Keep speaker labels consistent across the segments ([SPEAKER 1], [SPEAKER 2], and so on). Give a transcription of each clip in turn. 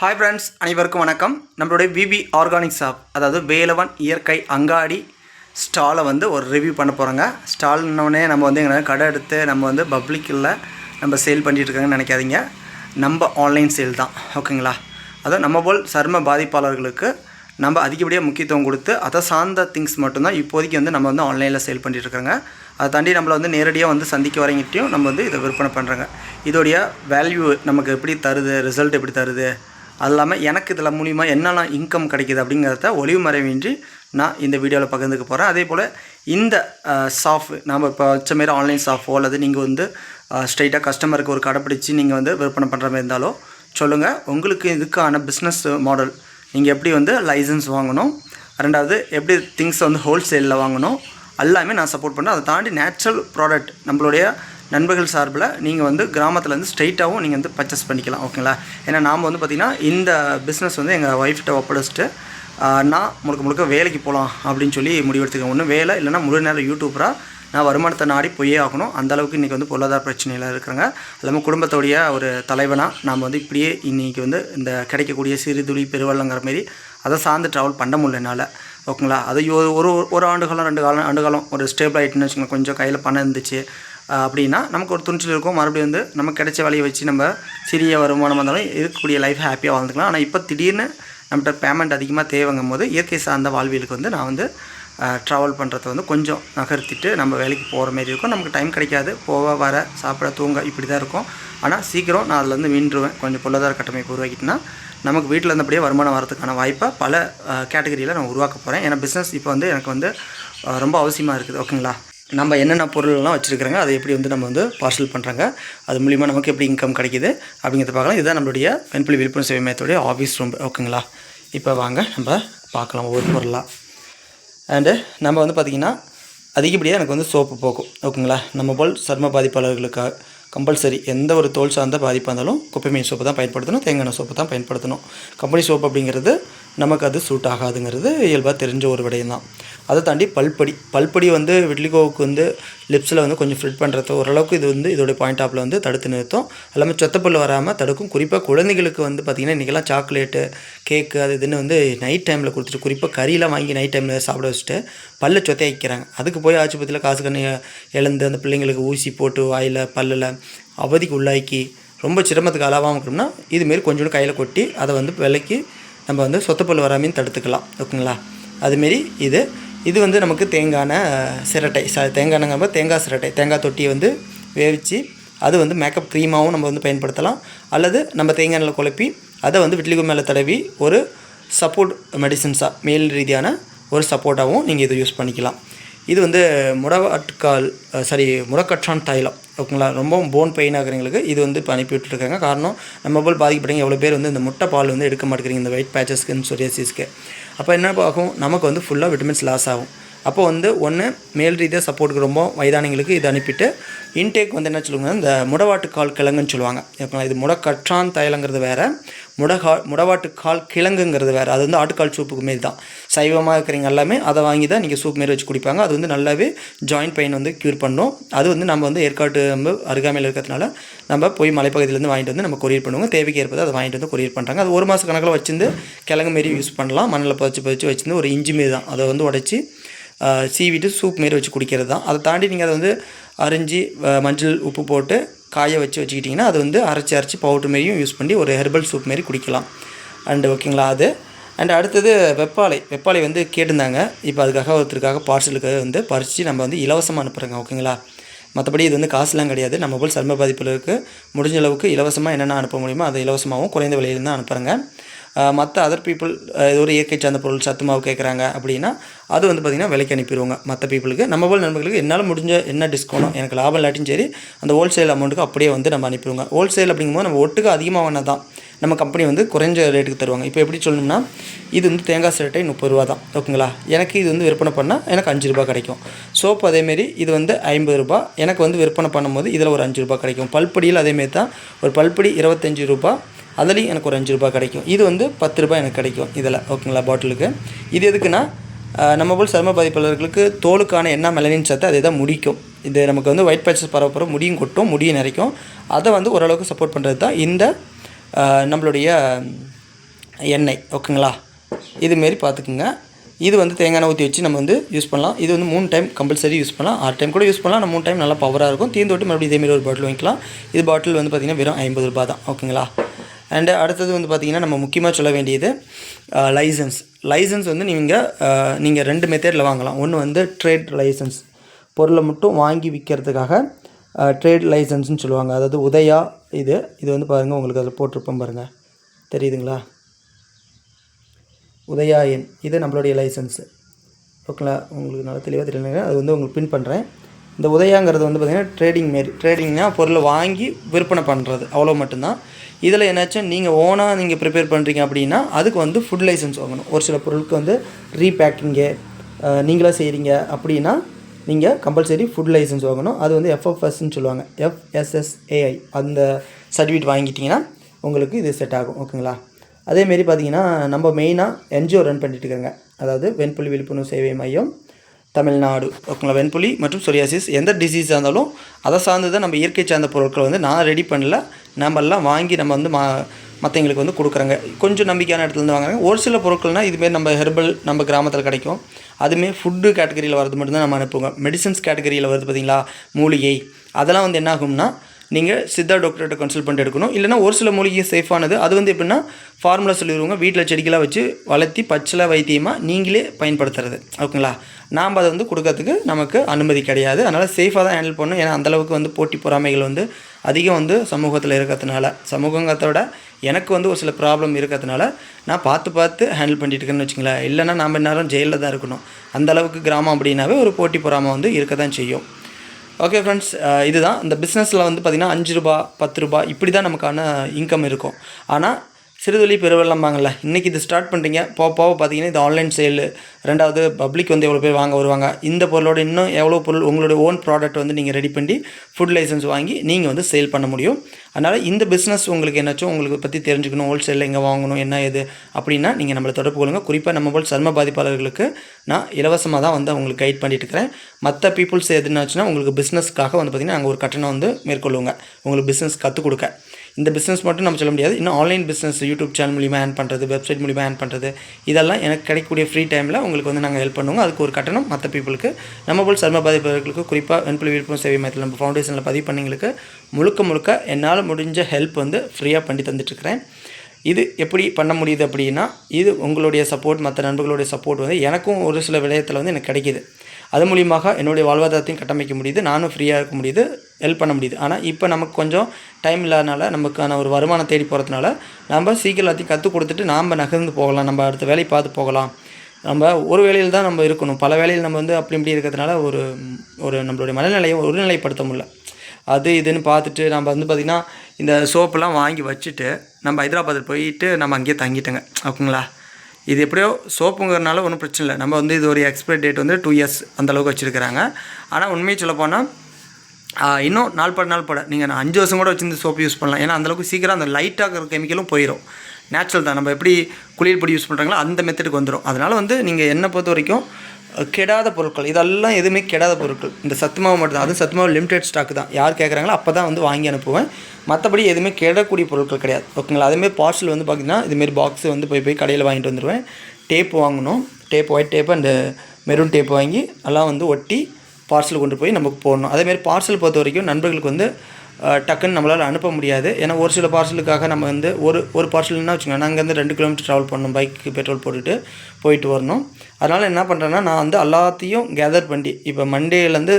[SPEAKER 1] Hi friends அனைவருக்கும் வணக்கம். நம்மளுடைய பிபி ஆர்கானிக் ஷாப் அதாவது வேலவன் இயற்கை அங்காடி ஸ்டாலை வந்து ஒரு ரிவ்யூ பண்ண போகிறோங்க ஸ்டால்னோடனே நம்ம வந்து எங்கன்னா கடை எடுத்து நம்ம வந்து பப்ளிக்கில் நம்ம சேல் பண்ணிகிட்ருக்காங்கன்னு நினைக்காதீங்க. நம்ம ஆன்லைன் சேல் தான் ஓகேங்களா அதுவும் நம்ம போல் சர்ம பாதிப்பாளர்களுக்கு நம்ம அதிகப்படியாக முக்கியத்துவம் கொடுத்து அதை சார்ந்த திங்ஸ் மட்டும்தான் இப்போதைக்கு வந்து நம்ம வந்து ஆன்லைனில் சேல் பண்ணிட்டு அதை தாண்டி நம்மளை வந்து நேரடியாக வந்து சந்திக்க வரங்கிட்டையும் நம்ம வந்து இதை விற்பனை பண்ணுறாங்க இதோடைய வேல்யூ நமக்கு எப்படி தருது ரிசல்ட் எப்படி தருது அது இல்லாமல் எனக்கு இதில் மூலிமா என்னெல்லாம் இன்கம் கிடைக்கிது அப்படிங்கிறத ஒளிவு மறைவின்றி நான் இந்த வீடியோவில் பகிர்ந்துக்க போகிறேன் அதே போல் இந்த சாஃப் நம்ம இப்போ வச்ச மாரி ஆன்லைன் சாஃபோ அல்லது நீங்கள் வந்து ஸ்ட்ரைட்டாக கஸ்டமருக்கு ஒரு கடைப்பிடிச்சி நீங்கள் வந்து விற்பனை பண்ணுற மாதிரி இருந்தாலோ சொல்லுங்கள் உங்களுக்கு இதுக்கான பிஸ்னஸ் மாடல் நீங்கள் எப்படி வந்து லைசன்ஸ் வாங்கணும்? ரெண்டாவது எப்படி திங்ஸ் வந்து ஹோல்சேலில் வாங்கணும்? எல்லாமே நான் சப்போர்ட் பண்ணுறேன் அதை தாண்டி நேச்சுரல் ப்ராடக்ட் நம்மளுடைய நண்பர்கள் சார்பில் நீங்கள் வந்து கிராமத்துலேருந்து ஸ்ட்ரைட்டாகவும் நீங்கள் வந்து பர்ச்சேஸ் பண்ணிக்கலாம் ஓகேங்களா? ஏன்னா நாம் வந்து பார்த்திங்கன்னா இந்த பிஸ்னஸ் வந்து எங்கள் ஒய்ஃப்கிட்ட ஒப்படைச்சிட்டு நான் முழுக்க முழுக்க வேலைக்கு போகலாம் அப்படின்னு சொல்லி முடிவெடுத்துக்கேன் ஒன்று வேலை இல்லைன்னா முழு நேரம் யூடியூபராக நான் வருமானத்தை நாடி போயே ஆகணும். அந்த அளவுக்கு இன்றைக்கி வந்து பொருளாதார பிரச்சனையில் இருக்கிறாங்க. எல்லாமே குடும்பத்தோடைய ஒரு தலைவனாக நாம் வந்து இப்படியே இன்றைக்கி வந்து இந்த கிடைக்கக்கூடிய சிறு துளி பெருவள்ளங்கிற மாரி அதை சார்ந்து ட்ராவல் பண்ண முடியல என்னால் ஓகேங்களா? அது ஒரு ஒரு ஒரு ஆண்டு காலம் ரெண்டு காலம் ஆண்டு காலம் ஒரு ஸ்டேபிள் ஆகிட்டுன்னு வச்சுக்கோங்க. கொஞ்சம் கையில் பணம் இருந்துச்சு. அப்படின்னா நமக்கு ஒரு துணிச்சல் இருக்கும். மறுபடியும் வந்து நமக்கு கிடைச்ச வேலையை வச்சு நம்ம சிறிய வருமானம் வந்தாலும் இருக்கக்கூடிய லைஃப் ஹாப்பியாக வாழ்ந்துக்கலாம். ஆனால் இப்போ திடீர்னு நம்மகிட்ட பேமெண்ட் அதிகமாக தேவைங்கும் போது இயற்கை சார்ந்த வாழ்வியலுக்கு வந்து நான் வந்து ட்ராவல் பண்ணுறத வந்து கொஞ்சம் நகர்த்திட்டு நம்ம வேலைக்கு போகிற மாதிரி இருக்கும். நமக்கு டைம் கிடைக்காது. போக வர சாப்பிட தூங்க இப்படி தான் இருக்கும். ஆனால் சீக்கிரம் நான் அதில் வந்து மீண்டுருவேன். கொஞ்சம் பொருளாதார கட்டமைப்பு உருவாக்கிட்டுனா நமக்கு வீட்டில் இருந்தபடியே வருமானம் வரதுக்கான வாய்ப்பை பல கேட்டகரியில் நான் உருவாக்க போகிறேன் ஏன்னா பிஸ்னஸ் இப்போ வந்து எனக்கு வந்து ரொம்ப அவசியமாக இருக்குது. ஓகேங்களா நம்ம என்னென்ன பொருள்லாம் வச்சுருக்கிறோங்க அதை எப்படி வந்து நம்ம வந்து பார்சல் பண்ணுறாங்க அது மூலிமா நமக்கு எப்படி இன்கம் கிடைக்குது அப்படிங்கிறத பார்க்கலாம். இதுதான் நம்மளுடைய வெண்புலி விழிப்புணர்வு சேவை மையத்துடைய ஆஃபீஸ் ரூம் ஓகேங்களா? இப்போ வாங்க நம்ம பார்க்கலாம் ஒவ்வொரு பொருளாக அண்டு நம்ம வந்து பார்த்திங்கன்னா அதிகப்படியாக எனக்கு வந்து சோப்பு போக்கும். ஓகேங்களா? நம்ம போல் சர்ம பாதிப்பாளர்களுக்காக கம்பல்சரி எந்த ஒரு தோல் சார்ந்த பாதிப்பாக இருந்தாலும் குப்பை மீன் சோப்பு தான் பயன்படுத்தணும் தேங்காய் எண்ணெய் சோப்பு தான் பயன்படுத்தணும். கம்பெனி சோப்பு அப்படிங்கிறது நமக்கு அது சூட் ஆகாதுங்கிறது இயல்பாக தெரிஞ்ச ஒரு விடயம் தான். அதை தாண்டி பல்படி பல்படி வந்து விட்லிகோவுக்கு வந்து லிப்ஸில் வந்து கொஞ்சம் ஃபிட் பண்ணுறது ஓரளவுக்கு இது வந்து இதோடைய பாயிண்ட் ஆப்பில் வந்து தடுத்து நிறுத்தும். எல்லாமே சொத்தப்பல் வராமல் தடுக்கும். குறிப்பாக குழந்தைகளுக்கு வந்து பார்த்திங்கன்னா இன்றைக்கெல்லாம் சாக்லேட்டு கேக்கு அது இதுன்னு வந்து நைட் டைமில் கொடுத்துட்டு குறிப்பாக கறியெல்லாம் வாங்கி நைட் டைமில் சாப்பிட வச்சுட்டு பல்ல சொத்தை வைக்கிறாங்க அதுக்கு போய் ஆஸ்பத்திரியில் காசு கண்ணியை இழந்து அந்த பிள்ளைங்களுக்கு ஊசி போட்டு வாயில் பல்லில் அவதிக்கு உள்ளாக்கி ரொம்ப சிரமத்துக்கு அளவாக இருக்கணும்னா இதுமாரி கொஞ்சோண்டு கையில் கொட்டி அதை வந்து விலைக்கு நம்ம வந்து சொத்தப்பல் வராமையும் தடுத்துக்கலாம் ஓகேங்களா? அதுமாரி இது இது வந்து நமக்கு தேங்கான சிரட்டை. ச தேங்காய்னங்கிறப்ப தேங்காய் சிரட்டை தேங்காய் தொட்டியை வந்து வேவிச்சு அது வந்து மேக்கப் க்ரீமாகவும் நம்ம வந்து பயன்படுத்தலாம். அல்லது நம்ம தேங்காய் எண்ணெயில் குழப்பி அதை வந்து விட்லிகோ மேலே தடவி ஒரு சப்போர்ட் மெடிசன்ஸாக மேல் ரீதியான ஒரு சப்போர்ட்டாகவும் நீங்கள் இதை யூஸ் பண்ணிக்கலாம். இது வந்து முடவாட்கால் சாரி முடக்கற்றான் தைலம். ஓகேங்களா? ரொம்ப போன் பெயின் ஆகுறவங்களுக்கு இது வந்து இப்போ அனுப்பி விட்டுருக்காங்க. காரணம் நம்ம போல் பாதிக்கப்படுறீங்க எவ்வளோ பேர் வந்து இந்த முட்டை பால் வந்து எடுக்க மாட்டேங்கிறீங்க இந்த ஒயிட் பேச்சஸ்க்கு சொரியாசிஸ்க்கு அப்போ என்ன ஆகும்? நமக்கு வந்து ஃபுல்லாக விட்டமின்ஸ் லாஸ் ஆகும். அப்போ வந்து ஒன்று மேல் ரீதியாக சப்போர்ட்டுக்கு ரொம்ப வயதானவங்களுக்கு இது அனுப்பிட்டு இன்டேக் வந்து என்ன சொல்லுவாங்க இந்த முடவாட்டுக்கால் கிழங்குன்னு சொல்லுவாங்க. ஓகேங்களா இது முடக்கற்றான் தைலங்கிறது வேறு முடகா முடவாட்டுக்கால் கிழங்குங்கிறது வேறு. அது வந்து ஆட்டுக்கால் சூப்புக்கு மாரி தான். சைவமாக இருக்கிறவங்க எல்லாமே அதை வாங்கி தான் நீங்கள் சூப் மாரி வச்சு குடிப்பாங்க. அது வந்து நல்லாவே ஜாயிண்ட் பெயின் வந்து க்யூர் பண்ணும். அது வந்து நம்ம வந்து ஏற்காட்டு நம்ம அருகாமையில் இருக்கிறதுனால நம்ம போய் மலைப்பகுதியிலேருந்து வாங்கிட்டு வந்து நம்ம கொரியர் பண்ணுவோங்க தேவைக்கு ஏற்பது அதை வாங்கிட்டு வந்து கொரியர் பண்ணுறாங்க அது ஒரு மாத கணக்கில் வச்சிருந்து கிழங்கு மாரி யூஸ் பண்ணலாம். மண்ணில் பதிச்சு பதிச்சு வச்சிருந்து ஒரு இஞ்சி மாரி தான். அதை வந்து உடச்சி சீவிட்டு சூப் மாரி வச்சு குடிக்கிறது தான் அதை தாண்டி நீங்கள் அதை வந்து அரிஞ்சு மஞ்சள் உப்பு போட்டு காய வச்சு வச்சுக்கிட்டிங்கன்னா அது வந்து அரைச்சி அரைச்சி பவுட்ரு மாரியும் யூஸ் பண்ணி ஒரு ஹெர்பல் சூப் மாரி குடிக்கலாம். அண்டு ஓகேங்களா அது? அண்ட் அடுத்தது வெப்பாலை வெப்பாலை வந்து கேட்டிருந்தாங்க. இப்போ அதுக்காக ஒருத்தருக்காக பார்சலுக்கு வந்து பறித்து நம்ம வந்து இலவசமாக அனுப்புகிறோங்க ஓகேங்களா மற்றபடி இது வந்து காசுலாம் கிடையாது. நம்ம போல் சர்ம பாதிப்புகளுக்கு முடிஞ்ச அளவுக்கு இலவசமாக என்னென்ன அனுப்ப முடியுமோ அதை இலவசமாகவும் குறைந்த விலையில தான் அனுப்புகிறேங்க மற்ற அதர் பீப்புள் ஏதோ ஒரு இயற்கை சார்ந்த பொருள் சத்து மாவு கேட்குறாங்க அப்படின்னா அது வந்து பார்த்திங்கன்னா விலைக்கு அனுப்பிடுவாங்க மற்ற பீப்புளுக்கு நம்ம போல் நண்பர்களுக்கு என்னால் முடிஞ்ச என்ன டிஸ்கவுண்டோ எனக்கு லாபம் இல்லாட்டியும் சரி அந்த ஹோல்சேல் அமௌண்ட்டுக்கு அப்படியே வந்து நம்ம அனுப்பிடுவோங்க. ஹோல்சேல் அப்படிங்கும்போது நம்ம ஒட்டுக்கு அதிகமாக வேணா தான் நம்ம கம்பெனி வந்து குறைஞ்ச ரேட்டுக்கு தருவாங்க. இப்போ எப்படி சொல்லணும்னா இது வந்து தேங்காய் சிரட்டை முப்பது ரூபா தான். ஓகேங்களா எனக்கு இது வந்து விற்பனை பண்ணால் எனக்கு அஞ்சு ரூபா கிடைக்கும். சோப்பு அதேமாரி இது வந்து ஐம்பது ரூபா. எனக்கு வந்து விற்பனை பண்ணும்போது இதில் ஒரு அஞ்சு ரூபா கிடைக்கும். பல்படியில் அதேமாரி தான் ஒரு பல்படி இருபத்தஞ்சி ரூபா அதுலேயும் எனக்கு ஒரு அஞ்சு ரூபாய் கிடைக்கும். இது வந்து பத்து ரூபாய் எனக்கு கிடைக்கும் இதில் ஓகேங்களா பாட்டிலுக்கு. இது எதுக்குன்னா நம்ம போல் சரும பாதிப்பாளர்களுக்கு தோலுக்கான என்ன மெலனின் சத்து அதை தான் முடிக்கும். இது நமக்கு வந்து ஒயிட் பேச்சஸ் பரவ முடியும் கொட்டும் முடியும் நிறைக்கும். அதை வந்து ஓரளவுக்கு சப்போர்ட் பண்ணுறது தான் இந்த நம்மளுடைய எண்ணெய் ஓகேங்களா. இதுமாரி பார்த்துக்குங்க. இது வந்து தேங்காய் ஊற்றி வச்சு நம்ம வந்து யூஸ் பண்ணலாம். இது வந்து மூணு டைம் கம்பல்சரி யூஸ் பண்ணலாம். ஆறு டைம் கூட யூஸ் பண்ணலாம். நம்ம மூணு டைம் நல்லா பவராக இருக்கும். தீர்ந்து விட்டு மறுபடியும் இதேமாரி ஒரு பாட்டில் வாங்கிக்கலாம். இது பாட்டில் வந்து பார்த்திங்கன்னா வெறும் ஐம்பது ரூபா தான் ஓகேங்களா. அண்டு அடுத்தது வந்து பார்த்திங்கன்னா நம்ம முக்கியமாக சொல்ல வேண்டியது லைசன்ஸ் லைசன்ஸ் வந்து நீங்கள் நீங்கள் ரெண்டு மெத்தேடில் வாங்கலாம். ஒன்று வந்து ட்ரேட் லைசன்ஸ் பொருளை மட்டும் வாங்கி விற்கிறதுக்காக ட்ரேட் லைசன்ஸ்னு சொல்லுவாங்க. அதாவது உதயா இது இது வந்து பாருங்கள் உங்களுக்கு அதில் போட்டிருப்போம் பாருங்கள் தெரியுதுங்களா? உதயா எண் இது நம்மளுடைய லைசன்ஸு ஓகேங்களா? உங்களுக்கு நல்லா தெளிவாக தெரியலங்க. அது வந்து உங்களுக்கு பின் பண்ணுறேன் இந்த உதயாங்கிறது வந்து பார்த்திங்கன்னா ட்ரேடிங் மாரி ட்ரேடிங்னா பொருளை வாங்கி விற்பனை பண்ணுறது அவ்வளோ மட்டும்தான். இதில் என்னாச்சும் நீங்கள் ஓனாக நீங்கள் ப்ரிப்பேர் பண்ணுறீங்க அப்படின்னா அதுக்கு வந்து ஃபுட் லைசன்ஸ் வாங்கணும். ஒரு சில பொருளுக்கு வந்து ரீபேக்கிங்கு நீங்களாக செய்கிறீங்க அப்படின்னா நீங்கள் கம்பல்சரி ஃபுட் லைசன்ஸ் வாங்கணும். அது வந்து எஃப்எஃப்எஸ்ன்னு சொல்லுவாங்க. எஃப்எஸ்எஸ்ஏஐ அந்த சர்டிஃபிகேட் வாங்கிட்டிங்கன்னா உங்களுக்கு இது செட் ஆகும். ஓகேங்களா அதேமாரி பார்த்தீங்கன்னா நம்ம மெயினாக என்ஜிஓ ரன் பண்ணிகிட்டு இருக்காங்க. அதாவது வெண்புலி விழிப்புணர்வு சேவை மையம் தமிழ்நாடு ஓகேங்களா வெண்புலி மற்றும் சொரியாசிஸ். எந்த டிசீஸாக இருந்தாலும் அதை சார்ந்து தான் நம்ம இயற்கை சார்ந்த பொருட்களை வந்து நான் ரெடி பண்ணல. நம்மெல்லாம் வாங்கி நம்ம வந்து மா மற்றவங்களுக்கு வந்து கொடுக்குறாங்க. கொஞ்சம் நம்பிக்கையான இடத்துல இருந்து வாங்குறாங்க. ஒரு சில பொருட்கள்னால் இதுமாரி நம்ம ஹெர்பல் நம்ம கிராமத்தில் கிடைக்கும். அதுமாரி ஃபுட்டு கேட்டகரியில் வரது மட்டும்தான் நம்ம அனுப்புவோங்க. மெடிசன்ஸ் கேட்டகரியில் வருது பார்த்தீங்களா மூலிகை. அதெல்லாம் வந்து என்ன ஆகும்னா நீங்கள் சித்தா டாக்டர்கிட்ட கன்சல்ட் பண்ணிட்டு எடுக்கணும். இல்லைனா ஒரு சில மூலிகை சேஃபானது அது வந்து எப்படின்னா ஃபார்முலா சொல்லிடுவாங்க வீட்டில் செடிகளாக வச்சு வளர்த்தி பச்சில வைத்தியமாக நீங்களே பயன்படுத்துறது. ஓகேங்களா? நாம் அதை வந்து கொடுக்கறதுக்கு நமக்கு அனுமதி கிடையாது. அதனால் சேஃபாக தான் ஹேண்டில் பண்ணணும். ஏன்னா அந்தளவுக்கு வந்து போட்டி பொறாமைகள் வந்து அதிகம் வந்து சமூகத்தில் இருக்கிறதுனால சமூகத்தோட எனக்கு வந்து ஒரு சில ப்ராப்ளம் இருக்கிறதுனால நான் பார்த்து பார்த்து ஹேண்டில் பண்ணிட்டு இருக்கேன்னு வச்சுங்களேன் இல்லைனா நாம் நேரம் ஜெயிலில் தான் இருக்கணும். அந்த அளவுக்கு கிராமம் அப்படின்னாவே ஒரு போட்டி பொறாமை வந்து இருக்க தான் செய்யும். ஓகே ஃப்ரெண்ட்ஸ் இதுதான். இந்த பிஸ்னஸில் வந்து பார்த்திங்கன்னா அஞ்சு ரூபா பத்து ரூபா இப்படி தான் நமக்கான இன்கம் இருக்கும். ஆனால் சிறுதுளி பெருவெள்ளம்பாங்கள்ல இன்றைக்கி இது ஸ்டார்ட் பண்ணுறீங்க போக போக பார்த்தீங்கன்னா இது ஆன்லைன் சேலு ரெண்டாவது பப்ளிக் வந்து எவ்வளோ பேர் வாங்க வருவாங்க. இந்த பொருளோட இன்னும் எவ்வளோ பொருள் உங்களுடைய ஓன் ப்ராடக்ட் வந்து நீங்கள் ரெடி பண்ணி ஃபுட் லைசன்ஸ் வாங்கி நீங்கள் வந்து சேல் பண்ண முடியும். அதனால் இந்த பிஸ்னஸ் உங்களுக்கு என்னாச்சும் உங்களுக்கு பற்றி தெரிஞ்சுக்கணும். ஹோல்சேலில் எங்கே வாங்கணும் என்ன ஏது அப்படின்னா நீங்கள் நம்மளை தொடர்பு கொள்ளுங்கள் குறிப்பாக நம்ம போல் சர்ம பாதிப்பாளர்களுக்கு நான் இலவசமாக தான் வந்து அவங்களுக்கு கைட் பண்ணிட்டு இருக்கிறேன். மற்ற பீப்புள்ஸ் எதுனாச்சுன்னா உங்களுக்கு பிஸ்னஸ்க்காக வந்து பார்த்திங்கன்னா அங்கே ஒரு கட்டணம் வந்து மேற்கொள்ளுவாங்க உங்களுக்கு பிஸ்னஸ் கற்றுக் கொடுக்க. இந்த பிஸ்னஸ் மட்டும் நம்ம சொல்ல முடியாது. இன்னும் ஆன்லைன் பிஸ்னஸ் யூடியூப் சேனல் மூலிமா ஏன் பண்ணுறது வெப்சைட் மூலிமா ஏன் பண்ணுறது இதெல்லாம் எனக்கு கிடைக்கக்கூடிய ஃப்ரீ டைமில் உங்களுக்கு வந்து நாங்கள் ஹெல்ப் பண்ணுவோம். அதுக்கு ஒரு கட்டணம் மற்ற பீப்புளுக்கு நம்ம போல் சர்ம பாதிப்பவர்களுக்கு குறிப்பாக வெண்புலி விழுப்புரம் சேவை மையத்தில் நம்ம ஃபவுண்டேஷனில் பதிவு பண்ணிங்களுக்கு முழுக்க முழுக்க என்னால் முடிஞ்ச ஹெல்ப் வந்து ஃப்ரீயாக பண்ணி தந்துட்டுருக்கிறேன் இது எப்படி பண்ண முடியுது அப்படின்னா இது உங்களுடைய சப்போர்ட் மற்ற நண்பர்களுடைய சப்போர்ட் வந்து எனக்கும் ஒரு சில விடயத்தில் வந்து எனக்கு கிடைக்கிது. அது மூலியமாக என்னுடைய வாழ்வாதாரத்தையும் கட்டமைக்க முடியுது நானும் ஃப்ரீயாக இருக்க முடியுது ஹெல்ப் பண்ண முடியுது. ஆனால் இப்போ நமக்கு கொஞ்சம் டைம் இல்லாதனால நமக்கான ஒரு வருமானம் தேடி போகிறதுனால நம்ம சீக்கிரம் எல்லாத்தையும் கற்றுக் கொடுத்துட்டு நாம் நகர்ந்து போகலாம் நம்ம அடுத்த வேலையை பார்த்து போகலாம். நம்ம ஒரு வேலையில் தான் நம்ம இருக்கணும். பல வேலையில் நம்ம வந்து அப்படி இப்படி இருக்கிறதுனால ஒரு ஒரு நம்மளுடைய மனநிலையை ஒருநிலைப்படுத்த முடியல. அது இதுன்னு பார்த்துட்டு நம்ம வந்து பார்த்திங்கன்னா இந்த சோப்பெல்லாம் வாங்கி வச்சுட்டு நம்ம ஹைதராபாத்தில் போயிட்டு நம்ம அங்கேயே தங்கிட்டோங்க. ஓகேங்களா? இது எப்படியோ சோப்புங்கிறனால ஒன்றும் பிரச்சனை இல்லை. நம்ம வந்து இது ஒரு எக்ஸ்பைரி டேட் வந்து டூ இயர்ஸ் அந்தளவுக்கு வச்சுருக்கிறாங்க. ஆனால் உண்மையை சொல்லப்போனால் இன்னும் நாள் பட நாள் பட. நீங்கள் நான் அஞ்சு வருஷம் கூட வச்சுருந்து சோப்பு யூஸ் பண்ணலாம். ஏன்னா அந்தளவுக்கு சீக்கிரம் அந்த லைட்டாக இருக்கிற கெமிக்கலும் போயிடும் நேச்சுரல் தான். நம்ம எப்படி குளியல் பொடி யூஸ் பண்ணுறாங்களோ அந்த மெத்தடுக்கு வந்துடும் அதனால் வந்து நீங்கள் என்னை பொறுத்த வரைக்கும் கெடாத பொருட்கள். இதெல்லாம் எதுவுமே கெடாத பொருட்கள். இந்த சத்துமாவு மட்டும்தான். அதுவும் சத்துமாவு லிமிடெட் ஸ்டாக் தான். யார் கேட்குறாங்களோ அப்போ தான் வந்து வாங்கி அனுப்புவேன். மற்றபடி எதுவுமே கெடக்கூடிய பொருட்கள் கிடையாது. ஓகேங்களா? அதுமாரி பார்சல் வந்து பார்த்திங்கன்னா இதுமாரி பாக்ஸ் வந்து போய் போய் கடையில் வாங்கிட்டு வந்துடுவேன் டேப் வாங்கணும். Tape white tape and maroon tape வாங்கி எல்லாம் வந்து ஒட்டி பார்சல் கொண்டு போய் நமக்கு போடணும். அதேமாரி பார்சல் பொறுத்த வரைக்கும் நண்பர்களுக்கு வந்து டக்குன்னு நம்மளால் அனுப்ப முடியாது. ஏன்னா ஒரு சில பார்சலுக்காக நம்ம வந்து ஒரு ஒரு பார்சல்னா வச்சுக்கோங்க நாங்கள் வந்து ரெண்டு கிலோமீட்டர் ட்ராவல் பண்ணணும். பைக்கு பெட்ரோல் போட்டுட்டு போயிட்டு வரணும். அதனால் என்ன பண்ணுறேன்னா நான் வந்து எல்லாத்தையும் கேதர் பண்ணி இப்போ மண்டேலேருந்து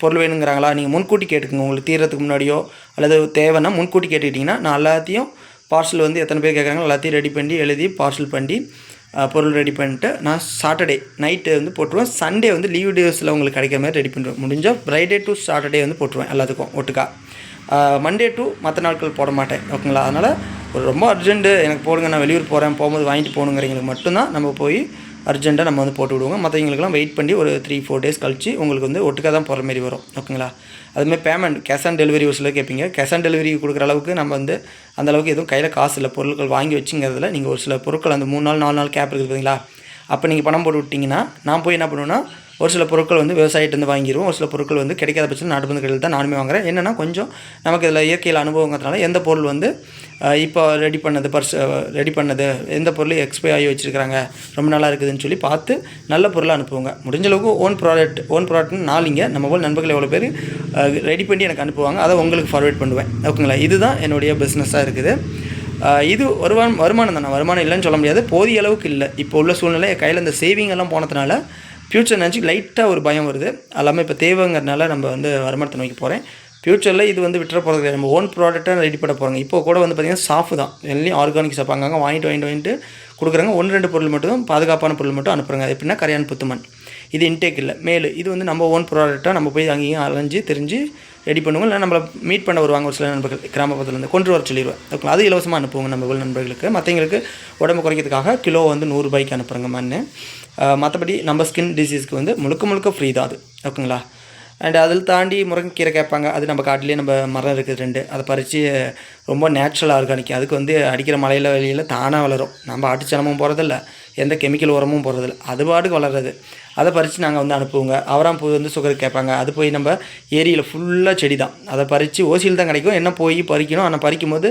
[SPEAKER 1] பொருள் வேணுங்கிறாங்களா நீங்கள் முன்கூட்டி கேட்டுக்கோங்க. உங்களுக்கு தீரத்துக்கு முன்னாடியோ அல்லது தேவைன்னா முன்கூட்டி கேட்டுக்கிட்டிங்கன்னா நான் எல்லாத்தையும் பார்சல் வந்து எத்தனை பேர் கேட்குறாங்களோ எல்லாத்தையும் ரெடி பண்ணி எழுதி பார்சல் பண்ணி பொருள் ரெடி பண்ணிட்டு நான் சாட்டர்டே நைட்டு வந்து போட்டுருவேன். சண்டே வந்து லீவ் டேஸில் உங்களுக்கு கிடைக்கிற மாதிரி ரெடி பண்ணுவேன் முடிஞ்சால் ஃப்ரைடே டு சாட்டர்டே வந்து போட்டுருவேன் எல்லாத்துக்கும் ஒட்டுக்கா. மண்டே டு மற்ற நாட்கள் போட மாட்டேன். ஓகேங்களா? அதனால் ஒரு ரொம்ப அர்ஜென்ட்டு எனக்கு போடுங்க நான் வெளியூர் போகிறேன் போகும்போது வாங்கிட்டு போகணுங்கிறவங்களுக்கு மட்டும்தான் நம்ம போய் அர்ஜென்ட்டாக நம்ம வந்து போட்டு விடுவோங்க. மற்றவங்களுக்குலாம் வெயிட் பண்ணி ஒரு த்ரீ ஃபோர் டேஸ் கழிச்சு உங்களுக்கு வந்து ஒட்டுக்காக தான் போகிற மாரி வரும். ஓகேங்களா அதுமாதிரி பேமெண்ட் கேஷ் ஆன் டெலிவரி ஒரு சில கேட்பீங்க. கேஷ் ஆன் டெலிவரி கொடுக்குற அளவுக்கு நம்ம வந்து அந்த அளவுக்கு எதுவும் கையில் காசு இல்லை. பொருட்கள் வாங்கி வச்சுங்கிறதுல நீங்கள் ஒரு சில பொருட்கள் அந்த மூணு நாள் நாலு நாள் கேப் இருக்குது பார்த்தீங்களா அப்போ நீங்கள் பணம் போட்டு விட்டிங்கன்னா நான் போய் என்ன பண்ணுவேன்னா ஒரு சில பொருட்கள் வந்து விவசாயிகிட்டேருந்து வாங்கிடுவோம் ஒரு சில பொருட்கள் வந்து கிடைக்காத பட்சத்தில் நாட்டு மருந்து கடையில் தான் நானுமே வாங்குறேன். என்னென்னா கொஞ்சம் நமக்கு இதில் இயற்கையில் அனுபவங்கிறதுனால எந்த பொருள் வந்து இப்போ ரெடி பண்ணது பர்ஸ் ரெடி பண்ணது எந்த பொருள் எக்ஸ்பை ஆகி வச்சுருக்காங்க ரொம்ப நல்லா இருக்குதுன்னு சொல்லி பார்த்து நல்ல பொருளை அனுப்புவாங்க. முடிஞ்ச அளவுக்கு ஓன் ப்ராடக்ட் ஓன் ப்ராடக்ட்னு நாளிங்க நம்ம போல் நண்பர்கள் எவ்வளோ பேர் ரெடி பண்ணி எனக்கு அனுப்புவாங்க. அதை உங்களுக்கு ஃபார்வேர்ட் பண்ணுவேன். ஓகேங்களா? இதுதான் என்னுடைய பிஸ்னஸாக இருக்குது. இது வருமானம் வருமானம் தானே? வருமானம் இல்லைன்னு சொல்ல முடியாது. போதிய அளவுக்கு இல்லை. இப்போ உள்ள சூழ்நிலை என் கையில் இந்த சேவிங் எல்லாம் போனதுனால ஃப்யூச்சர் நினச்சி லைட்டாக ஒரு பயம் வருது. எல்லாமே இப்போ தேவைங்கிறதுனால நம்ம வந்து வருமானத்தை நோக்கி போகிறேன் ஃப்யூச்சரில் இது வந்து விட்டுற போகிறது கிடையாது. நம்ம ஓன் ப்ராடக்ட்டாக ரெடி பண்ண போகிறாங்க இப்போ கூட வந்து பார்த்திங்கன்னா சாஃப் தான். எல்லாம் ஆர்கானிக் சாப் அங்கே வாங்கிட்டு வாங்கிட்டு வாங்கிட்டு கொடுக்குறாங்க ஒன்று ரெண்டு பொருள் மட்டும் தான் பாதுகாப்பான பொருள் மட்டும் அனுப்புகிறாங்க எப்படின்னா கரையான் புத்துமன். இது இன்டேக் இல்லை. மேலு இது வந்து நம்ம ஓன் ப்ராடக்டாக நம்ம போய் அங்கேயும் அலைஞ்சு தெரிஞ்சு ரெடி பண்ணுவோம். இல்லை நம்மளை மீட் பண்ண வருவாங்க ஒரு சில நண்பர்கள் கிராமப்புறத்துலேருந்து கொண்டு வர சொல்லிடுவேன். ஓகே அது இலவசமாக அனுப்புவோங்க நம்ம உள்ள நண்பர்களுக்கு. மற்றவங்களுக்கு உடம்பு குறைக்கிறதுக்காக கிலோ வந்து நூறுரூபாய்க்கு அனுப்புகிறேங்க மண் மற்றபடி நம்ம ஸ்கின் டிசீஸ்க்கு வந்து முழுக்க முழுக்க ஃப்ரீ தான் அது. ஓகேங்களா? அண்ட் அதில் தாண்டி முருங்கைக்கீரை கேட்பாங்க. அது நம்ம காட்டிலே நம்ம மரம் இருக்குது ரெண்டு. அதை பறித்து ரொம்ப நேச்சுரல் ஆர்கானிக் அதுக்கு வந்து அடிக்கிற மலையில் வெளியில் தானாக வளரும். நம்ம ஆட்டுச்சனமும் போகிறதில்ல எந்த கெமிக்கல் உரமும் போகிறதில்ல அது பாட்டுக்கு வளர்றது. அதை பறித்து நாங்கள் வந்து அனுப்புவோங்க. அவராம் பூ வந்து சுகருக்கு கேட்பாங்க. அது போய் நம்ம ஏரியில் ஃபுல்லாக செடி தான் அதை பறித்து ஓசியில் தான் கிடைக்கும். என்ன போய் பறிக்கணும்? ஆனால் பறிக்கும் போது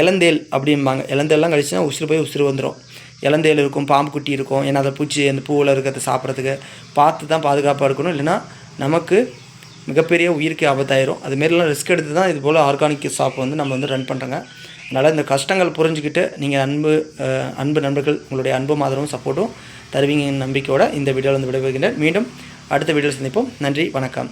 [SPEAKER 1] இளந்தேல் அப்படிம்பாங்க. இளந்தேல்லாம் கழிச்சுன்னா உசுறு போய் உசுறு வந்துடும் இளந்தேல் இருக்கும் பாம்பு குட்டி இருக்கும். ஏன்னா அதை பூச்சி அந்த பூவில் இருக்கிறத சாப்பிட்றதுக்கு பார்த்து தான் பாதுகாப்பாக இருக்கணும். இல்லைனா நமக்கு மிகப்பெரிய உயிருக்கு ஆபத்தாயிரும். அதுமாரிலாம் ரிஸ்க் எடுத்து தான் இது போல் ஆர்கானிக் ஷாப் வந்து நம்ம வந்து ரன் பண்ணுறாங்க அதனால் இந்த கஷ்டங்கள் புரிஞ்சுக்கிட்டு நீங்கள் அன்பு அன்பு நண்பர்கள் உங்களுடைய அன்பும் ஆதரவும் சப்போர்ட்டும் தருவீங்க நம்பிக்கையோட இந்த வீடியோவில் வந்து விடைபெறுகின்றேன். மீண்டும் அடுத்த வீடியோவில் சந்திப்போம். நன்றி வணக்கம்.